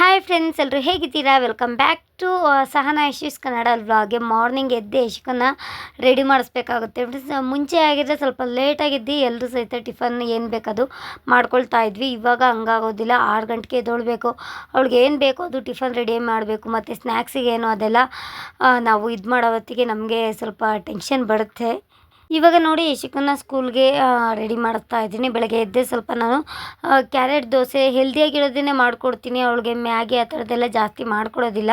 Hi friends ಎಲ್ಲರೂ ಹೇಗಿದ್ದೀರಾ? Welcome back to Sahana Yashas Kannada ವ್ಲಾಗ್ಗೆ morning ಎದ್ದು ಯಶಕನ್ನ ರೆಡಿ ಮಾಡಿಸ್ಬೇಕಾಗುತ್ತೆ. ಫ್ರೆಂಡ್ಸ್ ಮುಂಚೆ ಆಗಿದ್ರೆ ಸ್ವಲ್ಪ ಲೇಟಾಗಿದ್ದು ಎಲ್ಲರೂ ಸಹಿತ ಟಿಫನ್ ಏನು ಬೇಕದು ಮಾಡ್ಕೊಳ್ತಾ ಇದ್ವಿ. ಇವಾಗ ಹಂಗಾಗೋದಿಲ್ಲ, ಆರು ಗಂಟೆಗೆ ಎದ್ದೋಳ್ಬೇಕು. ಅವ್ಳಿಗೆ ಏನು ಬೇಕೋ ಅದು ಟಿಫನ್ ರೆಡಿ ಮಾಡಬೇಕು. ಮತ್ತು ಸ್ನ್ಯಾಕ್ಸಿಗೆ ಏನು ಅದೆಲ್ಲ ನಾವು ಇದು ಮಾಡೋ ಹೊತ್ತಿಗೆ ನಮಗೆ ಸ್ವಲ್ಪ ಟೆನ್ಷನ್ ಬರುತ್ತೆ. ಇವಾಗ ನೋಡಿ ಯಶಿಕನ್ನ ಸ್ಕೂಲ್ಗೆ ರೆಡಿ ಮಾಡಿಸ್ತಾ ಇದ್ದೀನಿ. ಬೆಳಗ್ಗೆ ಎದ್ದೆ ಸ್ವಲ್ಪ ನಾನು ಕ್ಯಾರೆಟ್ ದೋಸೆ ಹೆಲ್ದಿಯಾಗಿರೋದನ್ನೇ ಮಾಡ್ಕೊಡ್ತೀನಿ. ಅವಳಿಗೆ ಮ್ಯಾಗಿ ಆ ಥರದ್ದೆಲ್ಲ ಜಾಸ್ತಿ ಮಾಡಿಕೊಡೋದಿಲ್ಲ.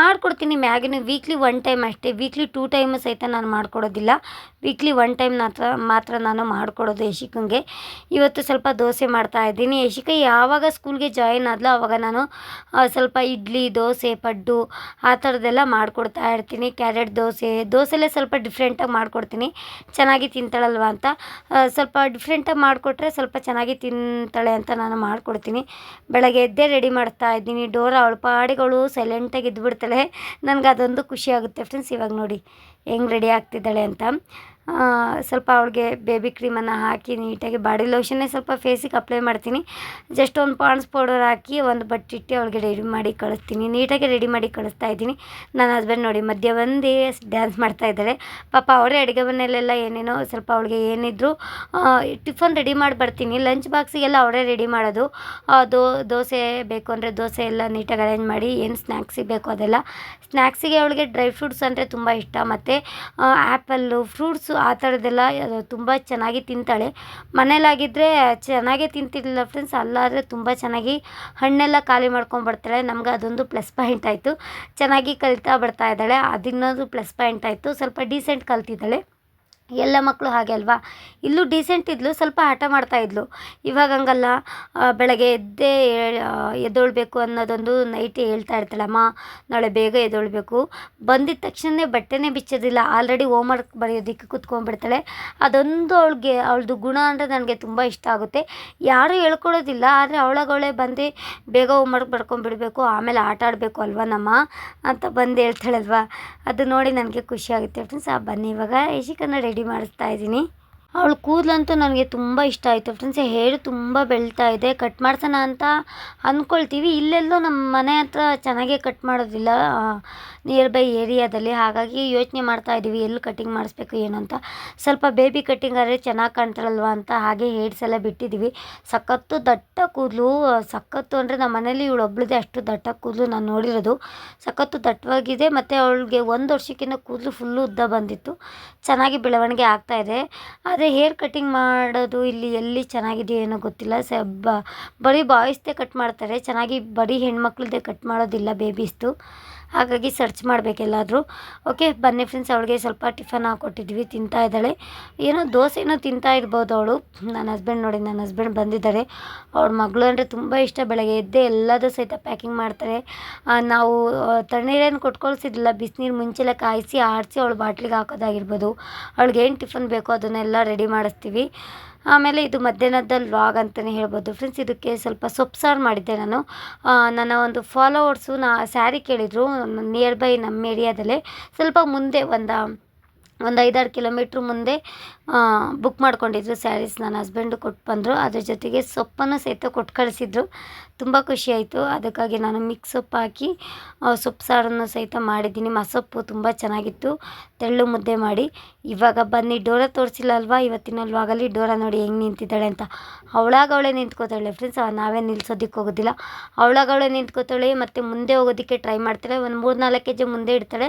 ಮಾಡ್ಕೊಡ್ತೀನಿ ಮ್ಯಾಗಿನೂ ವೀಕ್ಲಿ ಒನ್ ಟೈಮ್ ಅಷ್ಟೇ. ವೀಕ್ಲಿ ಟೂ ಟೈಮ್ ಸಹಿತ ನಾನು ಮಾಡಿಕೊಡೋದಿಲ್ಲ. ವೀಕ್ಲಿ ಒನ್ ಟೈಮ್ ಮಾತ್ರ ಮಾತ್ರ ನಾನು ಮಾಡಿಕೊಡೋದು ಯಶಿಕಂಗೆ. ಇವತ್ತು ಸ್ವಲ್ಪ ದೋಸೆ ಮಾಡ್ತಾ ಇದ್ದೀನಿ. ಯಶಿಕ ಯಾವಾಗ ಸ್ಕೂಲ್ಗೆ ಜಾಯಿನ್ ಆದಲೋ ಅವಾಗ ನಾನು ಸ್ವಲ್ಪ ಇಡ್ಲಿ, ದೋಸೆ, ಪಡ್ಡು ಆ ಥರದ್ದೆಲ್ಲ ಮಾಡಿಕೊಡ್ತಾ ಇರ್ತೀನಿ. ಕ್ಯಾರೆಟ್ ದೋಸೆ ದೋಸೆಲ್ಲೇ ಸ್ವಲ್ಪ ಡಿಫ್ರೆಂಟಾಗಿ ಮಾಡಿಕೊಡ್ತೀನಿ. ಚೆನ್ನಾಗಿ ತಿಂತಾಳಲ್ವ ಅಂತ ಸ್ವಲ್ಪ ಡಿಫ್ರೆಂಟಾಗಿ ಮಾಡಿಕೊಟ್ರೆ ಸ್ವಲ್ಪ ಚೆನ್ನಾಗಿ ತಿಂತಾಳೆ ಅಂತ ನಾನು ಮಾಡಿಕೊಡ್ತೀನಿ. ಬೆಳಗ್ಗೆ ಎದ್ದೇ ರೆಡಿ ಮಾಡ್ತಾ ಇದ್ದೀನಿ. ಡೋರ್ ಅವಳ ಪಾಡಿಗಳು ಸೈಲೆಂಟಾಗಿ ಇದ್ಬಿಡ್ತಾಳೆ ನನಗೆ ಅದೊಂದು ಖುಷಿ ಆಗುತ್ತೆ ಫ್ರೆಂಡ್ಸ್ ಇವಾಗ ನೋಡಿ. ಹೆಂಗೆ ರೆಡಿ ಆಗ್ತಿದ್ದಾಳೆ ಅಂತ. ಸ್ವಲ್ಪ ಅವಳಿಗೆ ಬೇಬಿ ಕ್ರೀಮನ್ನು ಹಾಕಿ ನೀಟಾಗಿ ಬಾಡಿ ಲೋಷನ್ನೇ ಸ್ವಲ್ಪ ಫೇಸಿಗೆ ಅಪ್ಲೈ ಮಾಡ್ತೀನಿ. ಜಸ್ಟ್ ಒಂದು ಪಾಂಡ್ಸ್ ಪೌಡರ್ ಹಾಕಿ ಒಂದು ಬಟ್ಟಿಟ್ಟು ಅವಳಿಗೆ ರೆಡಿ ಮಾಡಿ ಕಳಿಸ್ತೀನಿ. ನೀಟಾಗಿ ರೆಡಿ ಮಾಡಿ ಕಳಿಸ್ತಾ ಇದ್ದೀನಿ. ನನ್ನ ಹಸ್ಬೆಂಡ್ ನೋಡಿ ಮಧ್ಯ ಬಂದು ಡ್ಯಾನ್ಸ್ ಮಾಡ್ತಾ ಇದ್ದಾರೆ ಪಾಪ ಅವರೇ ಅಡುಗೆ ಮನೆಯಲ್ಲೆಲ್ಲ ಏನೇನೋ ಸ್ವಲ್ಪ ಅವಳಿಗೆ ಏನಿದ್ರು ಟಿಫನ್ ರೆಡಿ ಮಾಡಿ ಬರ್ತೀನಿ. ಲಂಚ್ ಬಾಕ್ಸಿಗೆಲ್ಲ ಅವರೇ ರೆಡಿ ಮಾಡೋದು. ದೋ, ದೋಸೆ ಬೇಕು ಅಂದರೆ ದೋಸೆ ಎಲ್ಲ ನೀಟಾಗಿ ಅರೇಂಜ್ ಮಾಡಿ, ಏನು ಸ್ನ್ಯಾಕ್ಸಿಗೆ ಬೇಕು ಅದೆಲ್ಲ. ಸ್ನ್ಯಾಕ್ಸಿಗೆ ಅವಳಿಗೆ ಡ್ರೈ ಫ್ರೂಟ್ಸ್ ಅಂದರೆ ತುಂಬ ಇಷ್ಟ. ಮತ್ತು ಆ್ಯಪಲ್ಲು, ಫ್ರೂಟ್ಸು ಆ ಥರದ್ದೆಲ್ಲ ತುಂಬ ಚೆನ್ನಾಗಿ ತಿಂತಾಳೆ. ಮನೇಲಾಗಿದ್ದರೆ ಚೆನ್ನಾಗೇ ತಿಂತಿರಲಿಲ್ಲ ಫ್ರೆಂಡ್ಸ್ ಅಲ್ಲಾದರೆ ತುಂಬ ಚೆನ್ನಾಗಿ ಹಣ್ಣೆಲ್ಲ ಖಾಲಿ ಮಾಡ್ಕೊಂಡ್ಬರ್ತಾಳೆ ನಮ್ಗೆ ಅದೊಂದು ಪ್ಲಸ್ ಪಾಯಿಂಟ್ ಆಯಿತು. ಚೆನ್ನಾಗಿ ಕಲಿತಾ ಬರ್ತಾ ಇದ್ದಾಳೆ. ಅದಿನ್ನೊಂದು ಪ್ಲಸ್ ಪಾಯಿಂಟ್ ಆಯಿತು. ಸ್ವಲ್ಪ ಡೀಸೆಂಟ್ ಕಲ್ತಿದ್ದಾಳೆ. ಎಲ್ಲ ಮಕ್ಕಳು ಹಾಗೆ ಅಲ್ವಾ? ಇಲ್ಲೂ ಡೀಸೆಂಟ್ ಇದ್ಲು, ಸ್ವಲ್ಪ ಹಠ ಮಾಡ್ತಾ ಇದ್ಲು. ಇವಾಗ ಹಂಗಲ್ಲ. ಬೆಳಗ್ಗೆ ಎದ್ದೇ ಎದ್ದೊಳ್ಬೇಕು ಅನ್ನೋದೊಂದು ನೈಟ್ ಹೇಳ್ತಾ ಇರ್ತಾಳಮ್ಮ ನಾಳೆ ಬೇಗ ಎದ್ದೊಳ್ಬೇಕು. ಬಂದಿದ್ದ ತಕ್ಷಣ ಬಟ್ಟೆನೇ ಬಿಚ್ಚೋದಿಲ್ಲ ಆಲ್ರೆಡಿ ಹೋಮ್ವರ್ಕ್ ಬರೆಯೋದಕ್ಕೆ ಕುತ್ಕೊಂಡ್ಬಿಡ್ತಾಳೆ. ಅದೊಂದು ಅವಳಿಗೆ, ಅವಳದು ಗುಣ ಅಂದರೆ ನನಗೆ ತುಂಬ ಇಷ್ಟ ಆಗುತ್ತೆ. ಯಾರೂ ಹೇಳ್ಕೊಡೋದಿಲ್ಲ, ಆದರೆ ಅವಳಾಗವಳೆ ಬಂದು ಬೇಗ ಹೋಮ್ವರ್ಕ್ ಬರ್ಕೊಂಡ್ಬಿಡ್ಬೇಕು, ಆಮೇಲೆ ಆಟ ಆಡಬೇಕು ಅಲ್ವಾ ನಮ್ಮ? ಅಂತ ಬಂದು ಹೇಳ್ತಾಳಲ್ವಾ. ಅದು ನೋಡಿ ನನಗೆ ಖುಷಿಯಾಗುತ್ತೆ ಫ್ರೆಂಡ್ಸ್, ಆ ಬನ್ನಿ ಇವಾಗ ಯಶಿಕನ್ನ ರೆಡಿ ಮಾಡಿಸ್ತಾ ಇದ್ದೀನಿ. ಅವಳ ಕೂದಲಂತೂ ನನಗೆ ತುಂಬ ಇಷ್ಟ ಆಯಿತು. ಫ್ರೆಂಡ್ಸ್ ಹೇರ್ ತುಂಬ ಬೆಳ್ತಾ ಇದೆ. ಕಟ್ ಮಾಡ್ಸೋಣ ಅಂತ ಅಂದ್ಕೊಳ್ತೀವಿ ಇಲ್ಲೆಲ್ಲೂ ನಮ್ಮ ಮನೆ ಹತ್ರ ಚೆನ್ನಾಗೇ ಕಟ್ ಮಾಡೋದಿಲ್ಲ. ನಿಯರ್ ಬೈ ಏರಿಯಾದಲ್ಲಿ ಹಾಗಾಗಿ ಯೋಚನೆ ಮಾಡ್ತಾ ಇದ್ದೀವಿ ಎಲ್ಲಿ ಕಟ್ಟಿಂಗ್ ಮಾಡಿಸ್ಬೇಕು, ಏನು ಅಂತ. ಸ್ವಲ್ಪ ಬೇಬಿ ಕಟ್ಟಿಂಗ್ ಆದರೆ ಚೆನ್ನಾಗಿ ಕಾಣ್ತಾಳಲ್ವ ಅಂತ ಹಾಗೆ ಹೇಡ್ಸ್ ಎಲ್ಲ ಬಿಟ್ಟಿದ್ದೀವಿ ಸಖತ್ತು ದಟ್ಟ ಕೂದಲು, ಸಖತ್ತು ಅಂದರೆ ನಮ್ಮ ಮನೇಲಿ ಇವಳು ಒಬ್ಳದೆ ಅಷ್ಟು ದಟ್ಟ ಕೂದಲು ನಾನು ನೋಡಿರೋದು. ಸಖತ್ತು ದಟ್ಟವಾಗಿದೆ, ಮತ್ತು ಅವಳಿಗೆ ಒಂದು ವರ್ಷಕ್ಕಿಂತ ಕೂದಲು ಫುಲ್ಲು ಉದ್ದ ಬಂದಿತ್ತು. ಚೆನ್ನಾಗಿ ಬೆಳವಣಿಗೆ ಆಗ್ತಾ ಇದೆ. ಆದರೆ ಹೇರ್ ಕಟ್ಟಿಂಗ್ ಮಾಡೋದು ಇಲ್ಲಿ ಎಲ್ಲಿ ಚೆನ್ನಾಗಿದೆಯೋ ಏನೋ ಗೊತ್ತಿಲ್ಲ. ಸ, ಬ, ಬರೀ ಬಾಯ್ಸ್ದೇ ಕಟ್ ಮಾಡ್ತಾರೆ. ಚೆನ್ನಾಗಿ ಬರೀ ಹೆಣ್ಮಕ್ಳದ್ದೇ ಕಟ್ ಮಾಡೋದಿಲ್ಲ ಬೇಬೀಸ್ದು ಹಾಗಾಗಿ ಸರ್ಚ್ ಮಾಡಬೇಕೆಲ್ಲಾದರೂ ಓಕೆ ಬನ್ನಿ ಫ್ರೆಂಡ್ಸ್ ಅವಳಿಗೆ ಸ್ವಲ್ಪ ಟಿಫನ್ ಹಾಕ್ಕೊಟ್ಟಿದ್ವಿ ತಿಂತಾ ಇದ್ದಾಳೆ. ಏನೋ ದೋಸೆನೋ ತಿಂತಾ ಇರ್ಬೋದು ಅವಳು. ನನ್ನ ಹಸ್ಬೆಂಡ್ ನೋಡಿ ನನ್ನ ಹಸ್ಬೆಂಡ್ ಬಂದಿದ್ದಾರೆ. ಅವ್ಳ ಮಗಳು ಅಂದರೆ ತುಂಬ ಇಷ್ಟ ಬೆಳಗ್ಗೆ ಎದ್ದೆ ಎಲ್ಲದೂ ಸಹಿತ ಪ್ಯಾಕಿಂಗ್ ಮಾಡ್ತಾರೆ. ನಾವು ತಣ್ಣೀರೇನು ಕೊಟ್ಕೊಳ್ಸಿದ್ದಿಲ್ಲ, ಬಿಸಿನೀರು ಮುಂಚೆಲ್ಲ ಕಾಯಿಸಿ ಆಡಿಸಿ ಅವಳು ಬಾಟ್ಲಿಗೆ ಹಾಕೋದಾಗಿರ್ಬೋದು. ಅವಳಿಗೆ ಏನು ಟಿಫನ್ ಬೇಕೋ ಅದನ್ನೆಲ್ಲ ರೆಡಿ ಮಾಡಿಸ್ತೀವಿ. ಆಮೇಲೆ ಇದು ಮಧ್ಯಾಹ್ನದ ವ್ಲಾಗ್ ಅಂತಲೇ ಹೇಳ್ಬೋದು. ಫ್ರೆಂಡ್ಸ್ ಇದಕ್ಕೆ ಸ್ವಲ್ಪ ಸೊಪ್ಪು ಸಾರು ಮಾಡಿದ್ದೆ ನಾನು. ನನ್ನ ಒಂದು ಫಾಲೋವರ್ಸು ನಾ ಸ್ಯಾರಿ ಕೇಳಿದರು ನಿಯರ್ ಬೈ ನಮ್ಮ ಏರಿಯಾದಲ್ಲೇ ಸ್ವಲ್ಪ ಮುಂದೆ ಒಂದು ಒಂದು ಐದಾರು ಕಿಲೋಮೀಟ್ರ್ ಮುಂದೆ ಬುಕ್ ಮಾಡ್ಕೊಂಡಿದ್ರು ಸ್ಯಾರೀಸ್ ನನ್ನ ಹಸ್ಬೆಂಡು ಕೊಟ್ಟು ಬಂದರು. ಅದ್ರ ಜೊತೆಗೆ ಸೊಪ್ಪನ್ನು ಸಹಿತ ಕೊಟ್ಟು ಕಳಿಸಿದ್ರು. ತುಂಬ ಖುಷಿ ಆಯಿತು. ಅದಕ್ಕಾಗಿ ನಾನು ಮಿಕ್ಸ್ ಸೊಪ್ಪು ಹಾಕಿ ಸೊಪ್ಪು ಸಾರನ್ನು ಸಹಿತ ಮಾಡಿದ್ದೀನಿ. ಮಸೊಪ್ಪು ತುಂಬ ಚೆನ್ನಾಗಿತ್ತು. ತೆಳ್ಳು ಮುದ್ದೆ ಮಾಡಿ. ಇವಾಗ ಬನ್ನಿ, ಡೋರ ತೋರಿಸಿಲ್ಲ ಅಲ್ವಾ ಇವತ್ತಿನ ವ್ಲಾಗಲ್ಲಿ ಡೋರ ನೋಡಿ ಹೆಂಗೆ ನಿಂತಿದ್ದಾಳೆ ಅಂತ. ಅವಳಾಗವಳೆ ಅವಳೇ ನಿಂತ್ಕೋತಾಳೆ ಫ್ರೆಂಡ್ಸ್ ನಾವೇ ನಿಲ್ಸೋದಕ್ಕೆ ಹೋಗೋದಿಲ್ಲ. ಅವಳಾಗವಳೆ ಅವಳೇ ನಿಂತ್ಕೋತಾಳೆ ಮತ್ತು ಮುಂದೆ ಹೋಗೋದಕ್ಕೆ ಟ್ರೈ ಮಾಡ್ತಾಳೆ. ಒಂದು ಮೂರು ನಾಲ್ಕು ಹೆಜ್ಜೆ ಮುಂದೆ ಇಡ್ತಾಳೆ.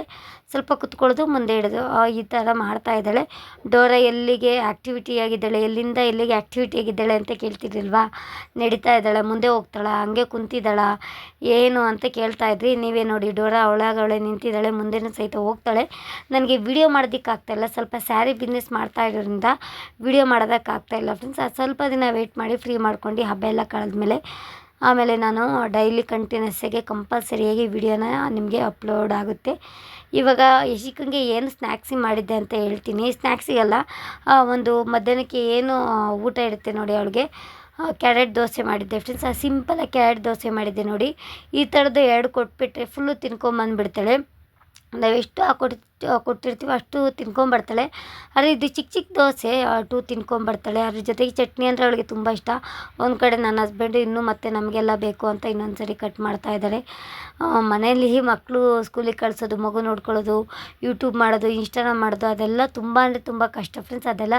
ಸ್ವಲ್ಪ ಕುತ್ಕೊಳ್ಳೋದು ಮುಂದೆ ಇಡೋದು. ಈ ಥರ ಮಾಡ್ತಾ ಇದ್ದಾಳೆ. ಡೋರ ಎಲ್ಲಿಗೆ ಆ್ಯಕ್ಟಿವಿಟಿ ಆಗಿದ್ದಾಳೆ? ಎಲ್ಲಿಂದ ಎಲ್ಲಿಗೆ ಆ್ಯಕ್ಟಿವಿಟಿ ಆಗಿದ್ದಾಳೆ ಅಂತ ಕೇಳ್ತಿದ್ದಿಲ್ವಾ ನಡೀತಾ ಇದ್ದಾಳೆ, ಮುಂದೆ ಹೋಗ್ತಾಳೆ? ಹಂಗೆ ಕುಂತಿದ್ದಾಳ? ಏನು ಅಂತ ಕೇಳ್ತಾ ಇದ್ರಿ. ನೀವೇ ನೋಡಿ, ಡೋರ ಅವಳಾಗವಳೆ ನಿಂತಿದ್ದಾಳೆ, ಮುಂದೆನೂ ಸಹಿತ ಹೋಗ್ತಾಳೆ. ನನಗೆ ವಿಡಿಯೋ ಮಾಡೋದಕ್ಕಾಗ್ತಾಯಿಲ್ಲ ಸ್ವಲ್ಪ ಸ್ಯಾರಿ ಬಿಸ್ನೆಸ್ ಮಾಡ್ತಾ ಇರೋದ್ರಿಂದ ವಿಡಿಯೋ ಮಾಡೋದಕ್ಕಾಗ್ತಾಯಿಲ್ಲ ಫ್ರೆಂಡ್ಸ್ ಅದು ಸ್ವಲ್ಪ ದಿನ ವೆಯ್ಟ್ ಮಾಡಿ ಫ್ರೀ ಮಾಡ್ಕೊಂಡು ಹಬ್ಬ ಎಲ್ಲ ಕಳೆದ್ಮೇಲೆ ಆಮೇಲೆ ನಾನು ಡೈಲಿ ಕಂಟಿನ್ಯೂಸ್ಸಾಗಿ ಕಂಪಲ್ಸರಿಯಾಗಿ ವಿಡಿಯೋನ ನಿಮಗೆ ಅಪ್ಲೋಡ್ ಆಗುತ್ತೆ. ಇವಾಗ ಯಶಿಕಂಗೆ ಏನು ಸ್ನ್ಯಾಕ್ಸಿ ಮಾಡಿದ್ದೆ ಅಂತ ಹೇಳ್ತೀನಿ. ಸ್ನ್ಯಾಕ್ಸಿಗೆಲ್ಲ ಒಂದು ಮಧ್ಯಾಹ್ನಕ್ಕೆ ಏನು ಊಟ ಇರುತ್ತೆ ನೋಡಿ ಅವಳಿಗೆ ಕ್ಯಾರೆಟ್ ದೋಸೆ ಮಾಡಿದ್ದೆ ಫ್ರೆಂಡ್ಸ್ ಆ ಸಿಂಪಲಾಗಿ ಕ್ಯಾರೆಟ್ ದೋಸೆ ಮಾಡಿದ್ದೆ ನೋಡಿ. ಈ ಥರದ್ದು ಎರಡು ಕೊಟ್ಬಿಟ್ರೆ ಫುಲ್ಲು ತಿನ್ಕೊಂಬಂದ್ಬಿಡ್ತಾಳೆ. ನಾವೆಷ್ಟು ಹಾಕೊಟ್ಟು ಕೊಟ್ಟಿರ್ತೀವೋ, ಅಷ್ಟು ತಿನ್ಕೊಂಬರ್ತಾಳೆ ಆದರೆ ಇದು ಚಿಕ್ಕ ಚಿಕ್ಕ ದೋಸೆ, ಅಷ್ಟು ತಿನ್ಕೊಂಬರ್ತಾಳೆ ಅದ್ರ ಜೊತೆಗೆ ಚಟ್ನಿ ಅಂದರೆ ಅವಳಿಗೆ ತುಂಬ ಇಷ್ಟ. ಒಂದು ಕಡೆ ನನ್ನ ಹಸ್ಬೆಂಡ್ ಇನ್ನೂ ಮತ್ತೆ ನಮಗೆಲ್ಲ ಬೇಕು ಅಂತ ಇನ್ನೊಂದು ಸರಿ ಕಟ್ ಮಾಡ್ತಾ ಇದ್ದಾರೆ. ಮನೆಯಲ್ಲಿ ಮಕ್ಕಳು ಸ್ಕೂಲಿಗೆ ಕಳಿಸೋದು, ಮಗು ನೋಡ್ಕೊಳ್ಳೋದು ಯೂಟ್ಯೂಬ್ ಮಾಡೋದು ಇನ್ಸ್ಟಾಗ್ರಾಮ್ ಮಾಡೋದು, ಅದೆಲ್ಲ ತುಂಬ ಅಂದರೆ ತುಂಬ ಕಷ್ಟ ಫ್ರೆಂಡ್ಸ್ ಅದೆಲ್ಲ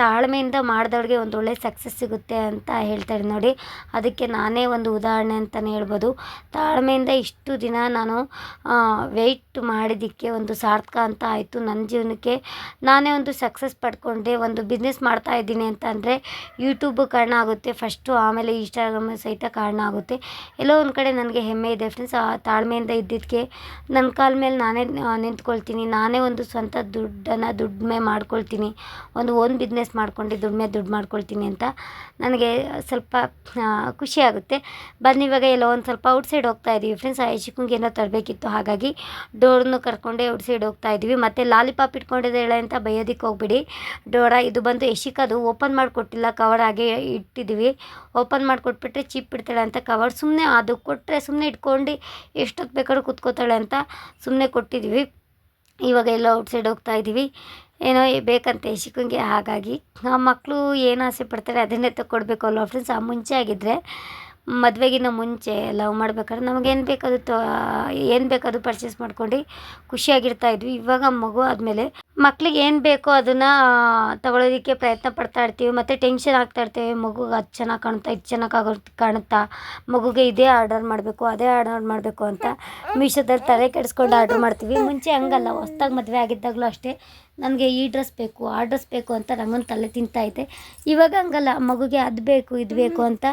ತಾಳ್ಮೆಯಿಂದ ಮಾಡಿದವ್ರಿಗೆ ಒಂದು ಒಳ್ಳೆ ಸಕ್ಸಸ್ ಸಿಗುತ್ತೆ ಅಂತ ಹೇಳ್ತಾರೆ ನೋಡಿ. ಅದಕ್ಕೆ ನಾನೇ ಒಂದು ಉದಾಹರಣೆ ಅಂತಲೇ ಹೇಳ್ಬೋದು. ತಾಳ್ಮೆಯಿಂದ ಇಷ್ಟು ದಿನ ನಾನು ವೆಯ್ಟ್ ಮಾಡಿದ್ದಕ್ಕೆ ಒಂದು ಸಾರ್ಥಕ ಅಂತ ಆಯಿತು ನನ್ನ ಜೀವನಕ್ಕೆ. ನಾನೇ ಒಂದು ಸಕ್ಸಸ್ ಪಡ್ಕೊಂಡೆ ಒಂದು ಬಿಸ್ನೆಸ್ ಮಾಡ್ತಾ ಇದ್ದೀನಿ ಅಂತ ಅಂದರೆ ಯೂಟ್ಯೂಬು ಕಾರಣ ಆಗುತ್ತೆ. ಫಸ್ಟು ಆಮೇಲೆ ಇನ್ಸ್ಟಾಗ್ರಾಮ್ ಸಹಿತ ಕಾರಣ ಆಗುತ್ತೆ. ಎಲ್ಲೋ ಒಂದು ಕಡೆ ನನಗೆ ಹೆಮ್ಮೆ ಇದೆ ಫ್ರೆಂಡ್ಸ್ ಆ ತಾಳ್ಮೆಯಿಂದ ಇದ್ದಿದ್ದಕ್ಕೆ ನನ್ನ ಕಾಲ ಮೇಲೆ ನಾನೇ ಆ, ನಿಂತ್ಕೊಳ್ತೀನಿ. ನಾನೇ ಒಂದು ಸ್ವಂತ ದುಡ್ಡನ್ನು ದುಡಿಮೆ ಮಾಡ್ಕೊಳ್ತೀನಿ. ಒಂದು ಓನ್ ಬಿಸ್ನೆಸ್ ಮಾಡ್ಕೊಂಡು ದುಡಿಮೆ ದುಡ್ಡು ಮಾಡ್ಕೊಳ್ತೀನಿ ಅಂತ ನನಗೆ ಸ್ವಲ್ಪ ಖುಷಿಯಾಗುತ್ತೆ ಬನ್ನಿ ಇವಾಗ ಎಲ್ಲೋ ಒಂದು ಸ್ವಲ್ಪ ಔಟ್ಸೈಡ್ ಹೋಗ್ತಾ ಇದ್ದೀವಿ ಫ್ರೆಂಡ್ಸ್ ಯಶಿಕಂಗೆ ಏನೋ ತರಬೇಕಿತ್ತು. ಹಾಗಾಗಿ ಡೋರ್ನು ಕರ್ಕೊಂಡೆ ಔಟ್ಸೈಡ್ ಹೋಗ್ತಾ ಇದ್ವಿ ಮತ್ತು ಲಾಲಿಪಾಪ್ ಇಟ್ಕೊಂಡಿದ್ದಾಳೆ ಅಂತ ಬೈಯೋದಕ್ಕೆ ಹೋಗ್ಬಿಡಿ. ಡೋರ, ಇದು ಬಂದು ಯಶಿಕದು ಓಪನ್ ಮಾಡಿಕೊಟ್ಟಿಲ್ಲ. ಕವರ್ ಹಾಗೆ ಇಟ್ಟಿದ್ದೀವಿ. ಓಪನ್ ಮಾಡಿಕೊಟ್ಬಿಟ್ರೆ ಚಿಪ್ ಇಡ್ತಾಳೆ ಅಂತ ಕವರ್. ಸುಮ್ಮನೆ ಅದು ಕೊಟ್ಟರೆ ಸುಮ್ಮನೆ ಇಟ್ಕೊಂಡು ಎಷ್ಟೊತ್ತು ಬೇಕಾದ್ರೂ ಕೂತ್ಕೋತಾಳೆ ಅಂತ ಸುಮ್ಮನೆ ಕೊಟ್ಟಿದ್ದೀವಿ. ಇವಾಗ ಎಲ್ಲ ಔಟ್ಸೈಡ್ ಹೋಗ್ತಾ ಇದ್ದೀವಿ. ಏನೋ ಬೇಕಂತೆ ಶಿಕ್ಕಂಗೆ ಹಾಗಾಗಿ ಆ ಮಕ್ಕಳು ಏನು ಆಸೆ ಪಡ್ತಾರೆ ಅದನ್ನೇ ತಗೊಡ್ಬೇಕು ಅಲ್ವಾ ಫ್ರೆಂಡ್ಸ್ ಆ ಮುಂಚೆ ಆಗಿದ್ದರೆ ಮದುವೆಗಿನ್ನ ಮುಂಚೆ ಲವ್ ಮಾಡ್ಬೇಕಾದ್ರೆ ನಮಗೇನು ಬೇಕಾದ್ರು ತೋ, ಏನು ಬೇಕಾದ್ರು ಪರ್ಚೇಸ್ ಮಾಡ್ಕೊಂಡು ಖುಷಿಯಾಗಿರ್ತಾ ಇದ್ವಿ. ಇವಾಗ ಮಗು ಆದಮೇಲೆ ಮಕ್ಳಿಗೆ ಏನು ಬೇಕೋ ಅದನ್ನು ತಗೊಳ್ಳೋದಕ್ಕೆ ಪ್ರಯತ್ನ ಪಡ್ತಾ ಇರ್ತೀವಿ. ಮತ್ತು ಟೆನ್ಷನ್ ಆಗ್ತಾ ಇರ್ತೇವೆ. ಮಗುಗೆ ಅದು ಚೆನ್ನಾಗಿ ಕಾಣುತ್ತಾ ಇದು ಚೆನ್ನಾಗಿ ಆಗೋ ಕಾಣುತ್ತಾ, ಮಗುಗೆ ಇದೇ ಆರ್ಡರ್ ಮಾಡಬೇಕು, ಅದೇ ಆರ್ಡರ್ ಮಾಡಬೇಕು ಅಂತ ಮೀಶೋದಲ್ಲಿ ತಲೆ ಕೆಡಿಸ್ಕೊಂಡು ಆರ್ಡ್ರ್ ಮಾಡ್ತೀವಿ. ಮುಂಚೆ ಹಂಗಲ್ಲ, ಹೊಸ್ದಾಗಿ ಮದುವೆ ಆಗಿದ್ದಾಗಲೂ ಅಷ್ಟೇ. ನನಗೆ ಈ ಡ್ರೆಸ್ ಬೇಕು, ಆ ಡ್ರೆಸ್ ಬೇಕು ಅಂತ ನಮ್ಮನ್ನು ತಲೆ ತಿಂತಾಯಿದೆ ಇವಾಗ ಹಂಗಲ್ಲ, ಮಗುಗೆ ಅದು ಬೇಕು, ಇದು ಬೇಕು ಅಂತ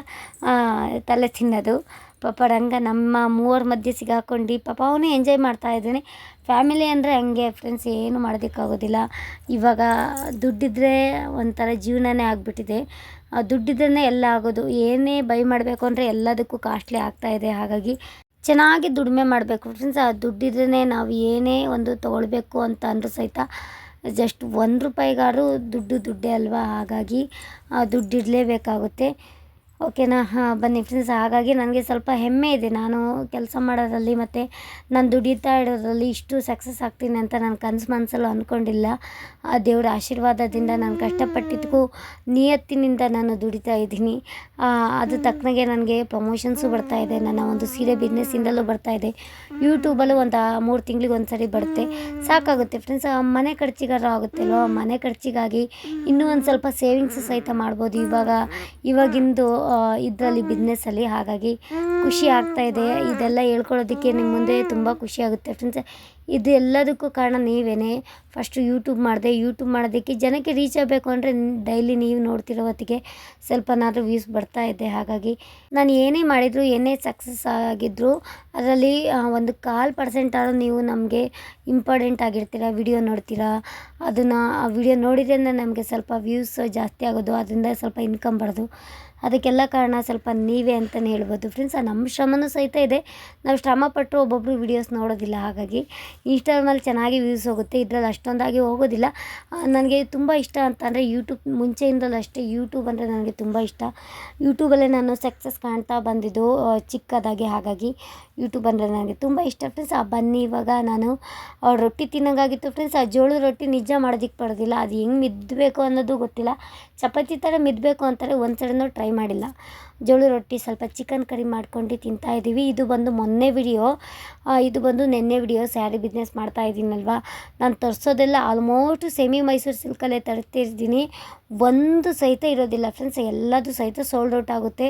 ತಲೆ ತಿನ್ನೋದು. ಪಾಪ ರಂಗ ನಮ್ಮ ಮೂವರ ಮಧ್ಯೆ ಸಿಗಾಕೊಂಡು, ಪಾಪ ಅವನು ಎಂಜಾಯ್ ಮಾಡ್ತಾ ಇದ್ದಾನೆ. ಫ್ಯಾಮಿಲಿ ಅಂದರೆ ಹಂಗೆ ಫ್ರೆಂಡ್ಸ್ ಏನು ಮಾಡೋದಕ್ಕಾಗೋದಿಲ್ಲ ಇವಾಗ ದುಡ್ಡಿದ್ರೆ ಒಂಥರ ಜೀವನನೇ ಆಗಿಬಿಟ್ಟಿದೆ. ದುಡ್ಡಿದ್ರೇ ಎಲ್ಲ ಆಗೋದು. ಏನೇ ಬೈ ಮಾಡಬೇಕು ಅಂದರೆ ಎಲ್ಲದಕ್ಕೂ ಕಾಸ್ಟ್ಲಿ ಆಗ್ತಾಯಿದೆ ಹಾಗಾಗಿ ಚೆನ್ನಾಗಿ ದುಡಿಮೆ ಮಾಡಬೇಕು. ಫ್ರೆಂಡ್ಸ್ ಆ ದುಡ್ಡಿದ್ರೇ ನಾವು ಏನೇ ಒಂದು ತೊಗೊಳ್ಬೇಕು ಅಂತ ಅಂದರೂ ಸಹಿತ ಜಸ್ಟ್ ಒಂದು ರೂಪಾಯಿಗಾದ್ರೂ ದುಡ್ಡು ದುಡ್ಡೇ ಅಲ್ವಾ? ಹಾಗಾಗಿ ದುಡ್ಡು ಇಡಲೇಬೇಕಾಗುತ್ತೆ. ಓಕೆನಾ? ಹಾಂ, ಬನ್ನಿ ಫ್ರೆಂಡ್ಸ್ ಹಾಗಾಗಿ ನನಗೆ ಸ್ವಲ್ಪ ಹೆಮ್ಮೆ ಇದೆ. ನಾನು ಕೆಲಸ ಮಾಡೋದ್ರಲ್ಲಿ ಮತ್ತು ನಾನು ದುಡಿತಾ ಇರೋದ್ರಲ್ಲಿ ಇಷ್ಟು ಸಕ್ಸಸ್ ಆಗ್ತೀನಿ ಅಂತ ನಾನು ಕನಸು ಮನಸ್ಸಲ್ಲೂ ಅಂದ್ಕೊಂಡಿಲ್ಲ ಆ ದೇವರ ಆಶೀರ್ವಾದದಿಂದ ನಾನು ಕಷ್ಟಪಟ್ಟಿದ್ದಕ್ಕೂ ನಿಯತ್ತಿನಿಂದ ನಾನು ದುಡಿತಾ ಇದ್ದೀನಿ. ಅದು ತಕ್ಕನಾಗೆ ನನಗೆ ಪ್ರಮೋಷನ್ಸು ಬರ್ತಾ ಇದೆ. ನನ್ನ ಒಂದು ಸೀರೆ ಬಿಸ್ನೆಸ್ಸಿಂದಲೂ ಬರ್ತಾ ಇದೆ. ಯೂಟ್ಯೂಬಲ್ಲೂ ಒಂದು ಮೂರು ತಿಂಗಳಿಗೆ ಒಂದು ಸರಿ ಬರುತ್ತೆ. ಸಾಕಾಗುತ್ತೆ ಫ್ರೆಂಡ್ಸ್ ಮನೆ ಖರ್ಚಿಗಾರ ಆಗುತ್ತಲ್ವೋ ಮನೆ ಖರ್ಚಿಗಾಗಿ ಇನ್ನೂ ಒಂದು ಸ್ವಲ್ಪ ಸೇವಿಂಗ್ಸ್ ಸಹಿತ ಮಾಡ್ಬೋದು. ಇವಾಗ, ಇವಾಗಿಂದು ಇದರಲ್ಲಿ ಬಿಸ್ನೆಸ್ಸಲ್ಲಿ ಹಾಗಾಗಿ ಖುಷಿ ಆಗ್ತಾ ಇದೆ. ಇದೆಲ್ಲ ಹೇಳ್ಕೊಳ್ಳೋದಕ್ಕೆ ನಿಮ್ಮ ಮುಂದೆ ತುಂಬ ಖುಷಿ ಆಗುತ್ತೆ ಫ್ರೆಂಡ್ಸ್ ಇದು ಎಲ್ಲದಕ್ಕೂ ಕಾರಣ ನೀವೇನೇ. ಫಸ್ಟು ಯೂಟ್ಯೂಬ್ ಮಾಡಿದೆ. ಯೂಟ್ಯೂಬ್ ಮಾಡೋದಕ್ಕೆ ಜನಕ್ಕೆ ರೀಚ್ ಆಗಬೇಕು ಅಂದರೆ ಡೈಲಿ ನೀವು ನೋಡ್ತಿರೋ ಹೊತ್ತಿಗೆ ಸ್ವಲ್ಪನಾದರೂ ವ್ಯೂಸ್ ಬರ್ತಾ ಇದೆ. ಹಾಗಾಗಿ ನಾನು ಏನೇ ಮಾಡಿದರೂ ಏನೇ ಸಕ್ಸಸ್ ಆಗಿದ್ದರೂ ಅದರಲ್ಲಿ ಒಂದು ಕಾಲು ಪರ್ಸೆಂಟ್ ಆದರೂ ನೀವು ನಮಗೆ ಇಂಪಾರ್ಟೆಂಟ್ ಆಗಿರ್ತೀರ ವಿಡಿಯೋ ನೋಡ್ತೀರಾ ಅದನ್ನು ಆ ವಿಡಿಯೋ ನೋಡಿದ್ರಿಂದ ನಮಗೆ ಸ್ವಲ್ಪ ವ್ಯೂಸ್ ಜಾಸ್ತಿ ಆಗೋದು ಅದರಿಂದ ಸ್ವಲ್ಪ ಇನ್ಕಮ್ ಬರೋದು. ಅದಕ್ಕೆಲ್ಲ ಕಾರಣ ಸ್ವಲ್ಪ ನೀವೇ ಅಂತಲೇ ಹೇಳ್ಬೋದು. ಫ್ರೆಂಡ್ಸ್ ನಮ್ಮ ಶ್ರಮನೂ ಸಹಿತ ಇದೆ. ನಾವು ಶ್ರಮ ಪಟ್ಟರು ಒಬ್ಬೊಬ್ಬರು ವೀಡಿಯೋಸ್ ನೋಡೋದಿಲ್ಲ, ಹಾಗಾಗಿ ಇನ್ಸ್ಟಾಗ್ರಾಮಲ್ಲಿ ಚೆನ್ನಾಗಿ ವ್ಯೂಸ್ ಹೋಗುತ್ತೆ. ಇದರಲ್ಲಿ ಅಷ್ಟೊಂದಾಗಿ ಹೋಗೋದಿಲ್ಲ. ನನಗೆ ತುಂಬ ಇಷ್ಟ ಅಂತಂದರೆ ಯೂಟ್ಯೂಬ್ ಮುಂಚೆಯಿಂದಲೂ ಅಷ್ಟೇ ಯೂಟ್ಯೂಬ್ ಅಂದರೆ ನನಗೆ ತುಂಬ ಇಷ್ಟ. ಯೂಟ್ಯೂಬಲ್ಲೇ ನಾನು ಸಕ್ಸಸ್ ಕಾಣ್ತಾ ಬಂದಿದ್ದು ಚಿಕ್ಕದಾಗಿ, ಹಾಗಾಗಿ ಯೂಟ್ಯೂಬ್ ಅಂದರೆ ನನಗೆ ತುಂಬ ಇಷ್ಟ. ಫ್ರೆಂಡ್ಸ್ ಆ, ಬನ್ನಿ, ಇವಾಗ ನಾನು ರೊಟ್ಟಿ ತಿನ್ನೋಂಗಾಗಿತ್ತು. ಫ್ರೆಂಡ್ಸ್ ಆ, ಜೋಳದ ರೊಟ್ಟಿ ನಿಜ ಮಾಡೋದಕ್ಕೆ ಪಡೋದಿಲ್ಲ. ಅದು ಹೆಂಗೆ ಮಿದ್ದಬೇಕು ಅನ್ನೋದು ಗೊತ್ತಿಲ್ಲ. ಚಪಾತಿ ಥರ ಮಿದ್ದಬೇಕು ಅಂತಾರೆ. ಒಂದು ಸಡನ್ನು ಟ್ರೈ ಮಾಡಿಲ್ಲ. ಜೋಳ ರೊಟ್ಟಿ ಸ್ವಲ್ಪ ಚಿಕನ್ ಕರಿ ಮಾಡ್ಕೊಂಡು ತಿಂತಾ ಇದ್ದೀವಿ. ಇದು ಬಂದು ಮೊನ್ನೆ ವಿಡಿಯೋ ಇದು ಬಂದು ನಿನ್ನೆ ವಿಡಿಯೋ ಸ್ಯಾರಿ ಬಿಸ್ನೆಸ್ ಮಾಡ್ತಾ ಇದ್ದೀನಲ್ವಾ? ನಾನು ತರಿಸೋದೆಲ್ಲ ಆಲ್ಮೋಸ್ಟ್ ಸೆಮಿ ಮೈಸೂರು ಸಿಲ್ಕಲ್ಲೇ ತರಿಸ್ತಿರ್ತೀನಿ ಒಂದು ಸಹಿತ ಇರೋದಿಲ್ಲ ಫ್ರೆಂಡ್ಸ್ ಎಲ್ಲದೂ ಸಹಿತ ಸೋಲ್ಡ್ ಔಟ್ ಆಗುತ್ತೆ.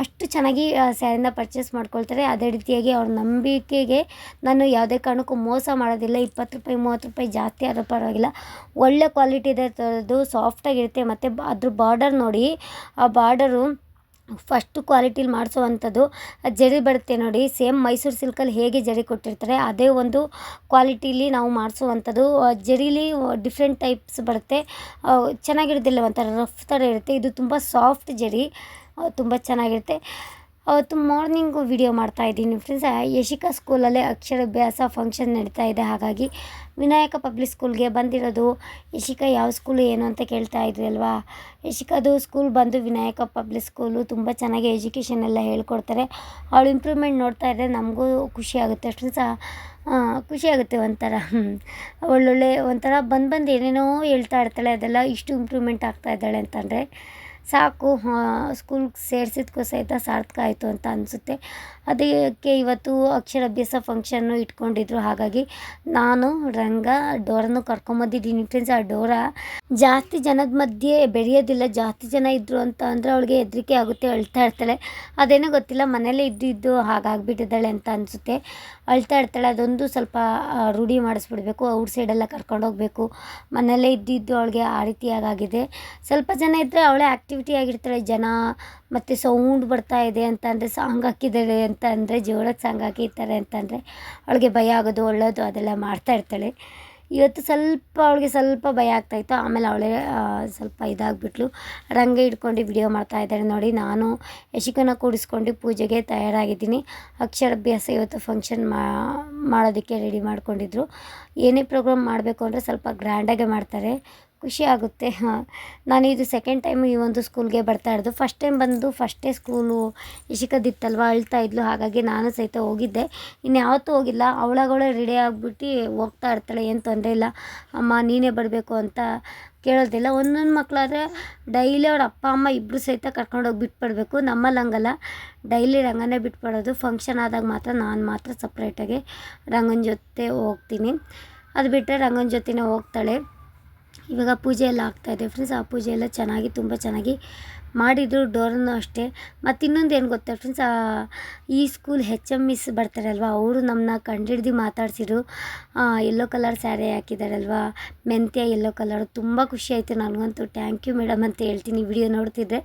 ಅಷ್ಟು ಚೆನ್ನಾಗಿ ಸ್ಯಾರಿನ ಪರ್ಚೇಸ್ ಮಾಡ್ಕೊಳ್ತಾರೆ. ಅದೇ ರೀತಿಯಾಗಿ ಅವ್ರ ನಂಬಿಕೆಗೆ ನಾನು ಯಾವುದೇ ಕಾರಣಕ್ಕೂ ಮೋಸ ಮಾಡೋದಿಲ್ಲ. ಇಪ್ಪತ್ತು ರೂಪಾಯಿ, ಮೂವತ್ತು ರೂಪಾಯಿ ಜಾಸ್ತಿ ಆದರೂ ಪರವಾಗಿಲ್ಲ. ಒಳ್ಳೆ ಕ್ವಾಲಿಟಿ ಇದೆ ಥರದ್ದು ಸಾಫ್ಟಾಗಿರುತ್ತೆ ಮತ್ತು ಅದ್ರ ಬಾರ್ಡರ್ ನೋಡಿ ಬಾರ್ಡರು ಫಸ್ಟ್ ಕ್ವಾಲಿಟಿಲಿ ಮಾಡಿಸುವಂಥದ್ದು. ಜರಿ ಬರುತ್ತೆ ನೋಡಿ. ಸೇಮ್ ಮೈಸೂರು ಸಿಲ್ಕಲ್ಲಿ ಹೇಗೆ ಜರಿ ಕೊಟ್ಟಿರ್ತಾರೆ, ಅದೇ ಒಂದು ಕ್ವಾಲಿಟಿಲಿ ನಾವು ಮಾಡಿಸುವಂಥದ್ದು. ಜರೀಲಿ ಡಿಫ್ರೆಂಟ್ ಟೈಪ್ಸ್ ಬರುತ್ತೆ. ಚೆನ್ನಾಗಿರೋದಿಲ್ಲ ಒಂಥರ ರಫ್ ಥರ ಇರುತ್ತೆ. ಇದು ತುಂಬ ಸಾಫ್ಟ್ ಜರಿ ತುಂಬ ಚೆನ್ನಾಗಿರುತ್ತೆ. ಅವತ್ತು ಮಾರ್ನಿಂಗು ವಿಡಿಯೋ ಮಾಡ್ತಾ ಇದ್ದೀನಿ ಫ್ರೆಂಡ್ಸ್ ಯಶಿಕಾ ಸ್ಕೂಲಲ್ಲೇ ಅಕ್ಷರಾಭ್ಯಾಸ ಫಂಕ್ಷನ್ ನಡೀತಾ ಇದೆ. ಹಾಗಾಗಿ ವಿನಾಯಕ ಪಬ್ಲಿಕ್ ಸ್ಕೂಲ್ಗೆ ಬಂದಿರೋದು. ಯಶಿಕಾ ಯಾವ ಸ್ಕೂಲು ಏನು ಅಂತ ಕೇಳ್ತಾ ಇದ್ವಿ ಅಲ್ವಾ? ಯಶಿಕಾದು ಸ್ಕೂಲ್ ಬಂದು ವಿನಾಯಕ ಪಬ್ಲಿಕ್ ಸ್ಕೂಲು ತುಂಬ ಚೆನ್ನಾಗಿ ಎಜುಕೇಷನ್ ಎಲ್ಲ ಹೇಳ್ಕೊಡ್ತಾರೆ. ಅವಳು ಇಂಪ್ರೂವ್ಮೆಂಟ್ ನೋಡ್ತಾ ಇದ್ದರೆ ನಮಗೂ ಖುಷಿ ಆಗುತ್ತೆ ಫ್ರೆಂಡ್ಸ್ ಖುಷಿ ಆಗುತ್ತೆ ಒಂಥರ. ಒಳ್ಳೊಳ್ಳೆ ಒಂಥರ ಬಂದು ಬಂದು ಏನೇನೋ ಹೇಳ್ತಾ ಇರ್ತಾಳೆ. ಅದೆಲ್ಲ ಇಷ್ಟು ಇಂಪ್ರೂವ್ಮೆಂಟ್ ಆಗ್ತಾ ಇದ್ದಾಳೆ ಅಂತಂದರೆ ಸಾಕು ಸ್ಕೂಲ್ಗೆ ಸೇರ್ಸಿದ್ಕೂ ಸಹಿತ ಸಾರ್ಥಕ ಆಯಿತು ಅಂತ ಅನಿಸುತ್ತೆ. ಅದಕ್ಕೆ ಇವತ್ತು ಅಕ್ಷರಾಭ್ಯಾಸ ಫಂಕ್ಷನ್ನು ಇಟ್ಕೊಂಡಿದ್ರು. ಹಾಗಾಗಿ ನಾನು ರಂಗ ಡೋರನ್ನು ಕರ್ಕೊಂಬಂದಿದ್ದೀನಿ ಫ್ರೆಂಡ್ಸ್ ಆ ಡೋರ ಜಾಸ್ತಿ ಜನದ ಮಧ್ಯೆ ಬೆರೆಯೋದಿಲ್ಲ ಜಾಸ್ತಿ ಜನ ಇದ್ದರು ಅಂತ ಅಂದರೆ ಅವಳಿಗೆ ಹೆದರಿಕೆ ಆಗುತ್ತೆ, ಅಳ್ತಾ ಇರ್ತಾಳೆ. ಅದೇನೋ ಗೊತ್ತಿಲ್ಲ ಮನೇಲೇ ಇದ್ದು ಇದ್ದು ಹಾಗಾಗಿಬಿಟ್ಟಿದ್ದಾಳೆ ಅಂತ ಅನಿಸುತ್ತೆ. ಅಳ್ತಾ ಇರ್ತಾಳೆ. ಅದೊಂದು ಸ್ವಲ್ಪ ರೂಢಿ ಮಾಡಿಸ್ಬಿಡ್ಬೇಕು. ಔಟ್ ಸೈಡೆಲ್ಲ ಕರ್ಕೊಂಡು ಹೋಗಬೇಕು. ಮನೆಯಲ್ಲೇ ಇದ್ದಿದ್ದು ಅವಳಿಗೆ ಆ ರೀತಿಯಾಗಿದೆ ಸ್ವಲ್ಪ ಜನ ಇದ್ದರೆ ಅವಳೇ ಆ್ಯಕ್ಟಿವಿಟಿ ಆಗಿರ್ತಾರೆ ಜನ, ಮತ್ತು ಸೌಂಡ್ ಬರ್ತಾ ಇದೆ ಅಂತ ಅಂದರೆ ಸಾಂಗ್ ಹಾಕಿದ್ದಾರೆ ಅಂತ ಅಂದರೆ ಜೋರಾಗಿ ಸಾಂಗ್ ಹಾಕಿರ್ತಾರೆ ಅಂತಂದರೆ ಅವಳಿಗೆ ಭಯ ಆಗೋದು, ಒಳ್ಳೋದು ಅದೆಲ್ಲ ಮಾಡ್ತಾ ಇರ್ತಾಳೆ. ಇವತ್ತು ಸ್ವಲ್ಪ ಅವಳಿಗೆ ಸ್ವಲ್ಪ ಭಯ ಆಗ್ತಾಯಿತ್ತು ಆಮೇಲೆ ಅವಳೇ ಸ್ವಲ್ಪ ಇದಾಗ್ಬಿಟ್ಲು. ರಂಗ ಹಿಡ್ಕೊಂಡು ವಿಡಿಯೋ ಮಾಡ್ತಾ ಇದ್ದಾರೆ ನೋಡಿ, ನಾನು ಯಶಿಕನ ಕೂಡಿಸ್ಕೊಂಡು ಪೂಜೆಗೆ ತಯಾರಾಗಿದ್ದೀನಿ. ಅಕ್ಷರಾಭ್ಯಾಸ ಇವತ್ತು ಫಂಕ್ಷನ್ ಮಾಡೋದಕ್ಕೆ ರೆಡಿ ಮಾಡಿಕೊಂಡಿದ್ರು. ಏನೇ ಪ್ರೋಗ್ರಾಮ್ ಮಾಡಬೇಕು ಅಂದರೆ ಸ್ವಲ್ಪ ಗ್ರ್ಯಾಂಡಾಗೆ ಮಾಡ್ತಾರೆ. ಖುಷಿ ಆಗುತ್ತೆ. ಹಾಂ, ನಾನು ಇದು ಸೆಕೆಂಡ್ ಟೈಮ್ ಈ ಒಂದು ಸ್ಕೂಲ್ಗೆ ಬರ್ತಾ ಇರೋದು. ಫಸ್ಟ್ ಟೈಮ್ ಬಂದು ಫಸ್ಟೇ ಸ್ಕೂಲು ಇಶಿಕದಿತ್ತಲ್ವ, ಅಳ್ತಾ ಇದ್ಲು. ಹಾಗಾಗಿ ನಾನು ಸಹಿತ ಹೋಗಿದ್ದೆ. ಇನ್ನು ಯಾವತ್ತೂ ಹೋಗಿಲ್ಲ. ಅವಳಾಗವಳೆ ರೆಡಿ ಆಗಿಬಿಟ್ಟು ಹೋಗ್ತಾ ಇರ್ತಾಳೆ. ಏನು ತೊಂದರೆ ಇಲ್ಲ. ಅಮ್ಮ, ನೀನೇ ಬರಬೇಕು ಅಂತ ಕೇಳೋದಿಲ್ಲ. ಒಂದೊಂದು ಮಕ್ಕಳಾದರೆ ಡೈಲಿ ಅವ್ರ ಅಪ್ಪ, ಅಮ್ಮ ಇಬ್ಬರು ಸಹಿತ ಕರ್ಕೊಂಡೋಗಿ ಬಿಟ್ಬಿಡ್ಬೇಕು. ನಮ್ಮಲ್ಲಿ ಹಂಗಲ್ಲ. ಡೈಲಿ ರಂಗನೇ ಬಿಟ್ಬಿಡೋದು. ಫಂಕ್ಷನ್ ಆದಾಗ ಮಾತ್ರ ನಾನು ಮಾತ್ರ ಸಪ್ರೇಟಾಗಿ ರಂಗನ ಜೊತೆ ಹೋಗ್ತೀನಿ. ಅದು ಬಿಟ್ಟರೆ ರಂಗನ ಜೊತೆನೇ ಹೋಗ್ತಾಳೆ. ಇವಾಗ ಪೂಜೆ ಎಲ್ಲ ಆಗ್ತಾಯಿದೆ ಫ್ರೆಂಡ್ಸ್ ಆ ಪೂಜೆ ಎಲ್ಲ ಚೆನ್ನಾಗಿ, ತುಂಬ ಚೆನ್ನಾಗಿ ಮಾಡಿದ್ರು, ಡೋರನ್ನು ಅಷ್ಟೇ. ಮತ್ತು ಇನ್ನೊಂದು ಏನು ಗೊತ್ತಾ ಫ್ರೆಂಡ್ಸ್ ಈ ಸ್ಕೂಲ್ ಹೆಚ್ ಎಂ ಮಿಸ್ ಬರ್ತಾರಲ್ವ, ಅವರು ನಮ್ಮನ್ನ ಕಂಡಿಡ್ದು ಮಾತಾಡಿಸಿದ್ರು. ಯೆಲ್ಲೋ ಕಲರ್ ಸ್ಯಾರಿ ಹಾಕಿದಾರಲ್ವ, ಮೆಂತ್ಯ ಯೆಲ್ಲೋ ಕಲರ್ ತುಂಬ ಖುಷಿ ಆಯಿತು. ನನಗಂತೂ ಥ್ಯಾಂಕ್ ಯು ಮೇಡಮ್ ಅಂತ ಹೇಳ್ತೀನಿ ವಿಡಿಯೋ ನೋಡ್ತಿದ್ದೆ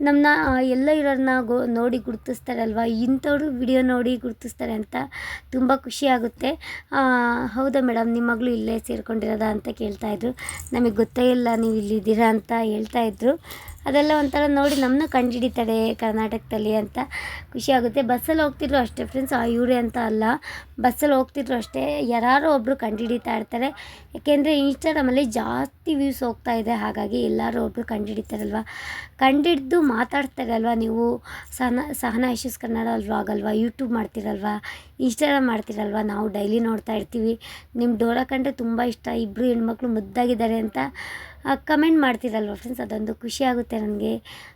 ನಮ್ಮನ್ನ ಎಲ್ಲ ಇರೋರನ್ನ ಗೋ, ನೋಡಿ ಗುರುತಿಸ್ತಾರಲ್ವ? ಇಂಥವ್ರು ವಿಡಿಯೋ ನೋಡಿ ಗುರುತಿಸ್ತಾರೆ ಅಂತ ತುಂಬ ಖುಷಿ ಆಗುತ್ತೆ. ಹೌದಾ ಮೇಡಮ್ ನಿಮ್ಮ ಮಗಳು ಇಲ್ಲೇ ಸೇರ್ಕೊಂಡಿರೋದಾ ಅಂತ ಕೇಳ್ತಾಯಿದ್ರು ನಮಗೆ ಗೊತ್ತೇ ಇಲ್ಲ ನೀವು ಇಲ್ಲಿದ್ದೀರಾ ಅಂತ ಹೇಳ್ತಾ ಇದ್ರು. ಅದೆಲ್ಲ ಒಂಥರ ನೋಡಿ ನಮ್ಮನ್ನ ಕಂಡುಹಿಡಿತಾರೆ ಕರ್ನಾಟಕದಲ್ಲಿ ಅಂತ ಖುಷಿ ಆಗುತ್ತೆ. ಬಸ್ಸಲ್ಲಿ ಹೋಗ್ತಿದ್ರು ಅಷ್ಟೇ ಫ್ರೆಂಡ್ಸ್ ಆ ಇವರೇ ಅಂತ ಅಲ್ಲ. ಬಸ್ಸಲ್ಲಿ ಹೋಗ್ತಿದ್ರು ಅಷ್ಟೇ. ಯಾರೋ ಒಬ್ಬರು ಕಂಡುಹಿಡಿತಾ ಇರ್ತಾರೆ. ಯಾಕೆಂದರೆ ಇನ್ಸ್ಟಾಗ್ರಾಮಲ್ಲಿ ಜಾಸ್ತಿ ವ್ಯೂಸ್ ಹೋಗ್ತಾ ಇದೆ. ಹಾಗಾಗಿ ಎಲ್ಲರೂ ಒಬ್ಬರು ಕಂಡುಹಿಡಿತಾರಲ್ವ? ಕಂಡಿಡ್ದು ಮಾತಾಡ್ತಾರಲ್ವ ನೀವು? ಸಹನ, ಸಹನಾ ಯಶಸ್ ಕನ್ನಡ ಅಲ್ವಾ? ಆಗಲ್ವಾ? ಯೂಟ್ಯೂಬ್ ಮಾಡ್ತೀರಲ್ವ? ಇನ್ಸ್ಟಾಗ್ರಾಮ್ ಮಾಡ್ತೀರಲ್ವ? ನಾವು ಡೈಲಿ ನೋಡ್ತಾ ಇರ್ತೀವಿ. ನಿಮ್ಮ ಡೋರಾ ಕಂಡ್ರೆ ತುಂಬ ಇಷ್ಟ. ಇಬ್ಬರು ಹೆಣ್ಮಕ್ಳು ಮುದ್ದಾಗಿದ್ದಾರೆ ಅಂತ ಕಮೆಂಟ್ ಮಾಡ್ತೀರಲ್ವ ಫ್ರೆಂಡ್ಸ್ ಅದೊಂದು ಖುಷಿ ಆಗುತ್ತೆ ನನಗೆ.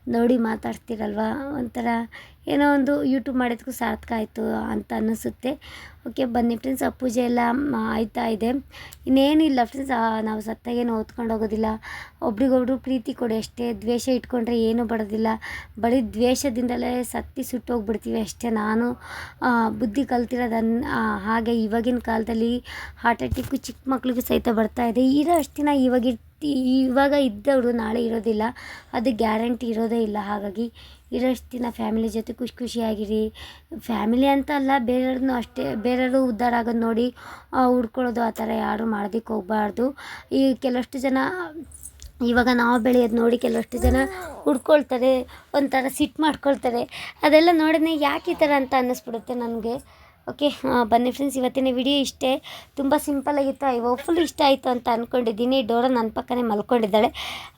ನೋಡಿ ಮಾತಾಡ್ತೀರಲ್ವ? ಒಂಥರ ಏನೋ ಒಂದು ಯೂಟ್ಯೂಬ್ ಮಾಡಿದ್ದಕ್ಕೂ ಸಾರ್ಥಕ ಆಯಿತು ಅಂತ ಅನ್ನಿಸುತ್ತೆ. ಓಕೆ ಬನ್ನಿ ಫ್ರೆಂಡ್ಸ್ ಆ ಪೂಜೆ ಎಲ್ಲ ಆಯ್ತಾ ಇದೆ. ಇನ್ನೇನಿಲ್ಲ ಫ್ರೆಂಡ್ಸ್ ನಾವು ಸತ್ತಾಗೇನು ಓದ್ಕೊಂಡು ಹೋಗೋದಿಲ್ಲ ಒಬ್ರಿಗೊಬ್ರು ಪ್ರೀತಿ ಕೊಡಿ ಅಷ್ಟೇ, ದ್ವೇಷ ಇಟ್ಕೊಂಡ್ರೆ ಏನೂ ಬರೋದಿಲ್ಲ. ಬರೀ ದ್ವೇಷದಿಂದಲೇ ಸತ್ತಿ ಸುಟ್ಟೋಗ್ಬಿಡ್ತೀವಿ ಅಷ್ಟೇ. ನಾನು ಬುದ್ಧಿ ಕಲ್ತಿರೋದನ್ನ ಹಾಗೆ ಇವಾಗಿನ ಕಾಲದಲ್ಲಿ ಹಾರ್ಟ್ ಅಟ್ಯಾಕು ಚಿಕ್ಕ ಮಕ್ಳಿಗೂ ಸಹಿತ ಬರ್ತಾ ಇದೆ. ಇರೋ ಅಷ್ಟು ದಿನ ಇವಾಗ ಇರ್ತಿ ಇವಾಗ ಇದ್ದವರು ನಾಳೆ ಇರೋದಿಲ್ಲ. ಅದು ಗ್ಯಾರಂಟಿ ಇರೋದೇ ಇಲ್ಲ. ಹಾಗಾಗಿ ಇರೋಷ್ಟು ದಿನ ಫ್ಯಾಮಿಲಿ ಜೊತೆ ಖುಷಿ ಖುಷಿಯಾಗಿರಿ. ಫ್ಯಾಮಿಲಿ ಅಂತ ಅಲ್ಲ ಬೇರೆಯವ್ರನ್ನೂ ಅಷ್ಟೇ ಬೇರೆಯವರು ಉದ್ಧಾರ ಆಗೋದು ನೋಡಿ ಆ, ಹುಡ್ಕೊಳ್ಳೋದು ಆ ಥರ ಯಾರು ಮಾಡೋದಕ್ಕೆ ಹೋಗಬಾರ್ದು. ಈ ಕೆಲವಷ್ಟು ಜನ ಇವಾಗ ನಾವು ಬೆಳೆಯೋದು ನೋಡಿ ಕೆಲವಷ್ಟು ಜನ ಹುಡ್ಕೊಳ್ತಾರೆ ಒಂಥರ ಸಿಟ್ಟು ಮಾಡ್ಕೊಳ್ತಾರೆ. ಅದೆಲ್ಲ ನೋಡಿದ್ರೆ ಯಾಕೆ ಈ ಥರ ಅಂತ ಅನ್ನಿಸ್ಬಿಡುತ್ತೆ ನನಗೆ. ಓಕೆ ಬನ್ನಿ ಫ್ರೆಂಡ್ಸ್ ಇವತ್ತಿನ ವಿಡಿಯೋ ಇಷ್ಟೇ. ತುಂಬ ಸಿಂಪಲಾಗಿತ್ತು ಐ ಫುಲ್ ಇಷ್ಟ ಆಯಿತು ಅಂತ ಅಂದ್ಕೊಂಡಿದ್ದೀನಿ ಡೋರ ನನ್ನ ಪಕ್ಕನೇ ಮಲ್ಕೊಂಡಿದ್ದಾಳೆ.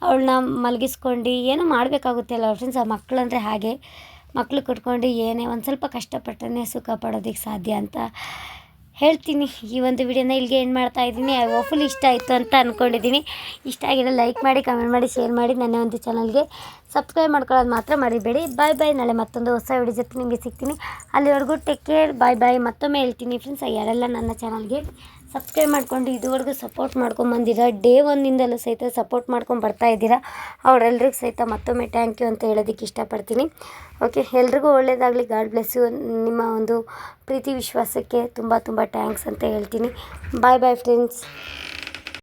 ಅವಳನ್ನ ಮಲಗಿಸ್ಕೊಂಡು ಏನೂ ಮಾಡಬೇಕಾಗುತ್ತೆ ಅಲ್ಲ ಫ್ರೆಂಡ್ಸ್ ಆ ಮಕ್ಕಳಂದರೆ ಹಾಗೆ. ಮಕ್ಕಳು ಕಟ್ಕೊಂಡು ಏನೇ ಒಂದು ಸ್ವಲ್ಪ ಕಷ್ಟಪಟ್ಟನೇ ಸುಖ ಪಡೋದಕ್ಕೆ ಸಾಧ್ಯ ಅಂತ. ಹೇಳ್ತೀನಿ. ಈ ಒಂದು ವಿಡಿಯೋನ ಇಲ್ಲಿಗೆ ಏನು ಮಾಡ್ತಾ ಇದ್ದೀನಿ. ಫುಲ್ ಇಷ್ಟ ಆಯಿತು ಅಂತ ಅಂದ್ಕೊಂಡಿದ್ದೀನಿ ಇಷ್ಟ ಆಗಿರೋ ಲೈಕ್ ಮಾಡಿ ಕಮೆಂಟ್ ಮಾಡಿ ಶೇರ್ ಮಾಡಿ ನನ್ನ ಒಂದು ಚಾನಲ್ಗೆ ಸಬ್ಸ್ಕ್ರೈಬ್ ಮಾಡ್ಕೊಳ್ಳೋದು ಮಾತ್ರ ಮಾಡಿಬೇಡಿ ಬಾಯ್ ಬಾಯ್ ನಾಳೆ ಮತ್ತೊಂದು ಹೊಸ ವಿಡಿಯೋ ಜೊತೆ ನಿಮಗೆ ಸಿಗ್ತೀನಿ. ಅಲ್ಲಿವರೆಗೂ ಟೇಕ್ ಕೇರ್ ಬಾಯ್ ಬಾಯ್ ಮತ್ತೊಮ್ಮೆ ಹೇಳ್ತೀನಿ ಫ್ರೆಂಡ್ಸ್ ಯಾರೆಲ್ಲ ನನ್ನ ಚಾನಲ್ಗೆ ಸಬ್ಸ್ಕ್ರೈಬ್ ಮಾಡ್ಕೊಂಡು ಇದುವರೆಗೂ ಸಪೋರ್ಟ್ ಮಾಡ್ಕೊಂಬಂದಿರ ಡೇ ಒನ್ನಿಂದಲೂ ಸಹಿತ ಸಪೋರ್ಟ್ ಮಾಡ್ಕೊಂಡು ಬರ್ತಾ ಇದ್ದೀರಾ? ಅವರೆಲ್ಲರಿಗೂ ಸಹಿತ ಮತ್ತೊಮ್ಮೆ ಥ್ಯಾಂಕ್ ಯು ಅಂತ ಹೇಳೋದಕ್ಕೆ ಇಷ್ಟಪಡ್ತೀನಿ. ಓಕೆ ಎಲ್ರಿಗೂ ಒಳ್ಳೆಯದಾಗಲಿ ಗಾಡ್ ಬ್ಲೆಸ್ ಯು ನಿಮ್ಮ ಒಂದು ಪ್ರೀತಿ ವಿಶ್ವಾಸಕ್ಕೆ ತುಂಬ ತುಂಬ ಥ್ಯಾಂಕ್ಸ್ ಅಂತ ಹೇಳ್ತೀನಿ. ಬಾಯ್ ಬಾಯ್ ಫ್ರೆಂಡ್ಸ್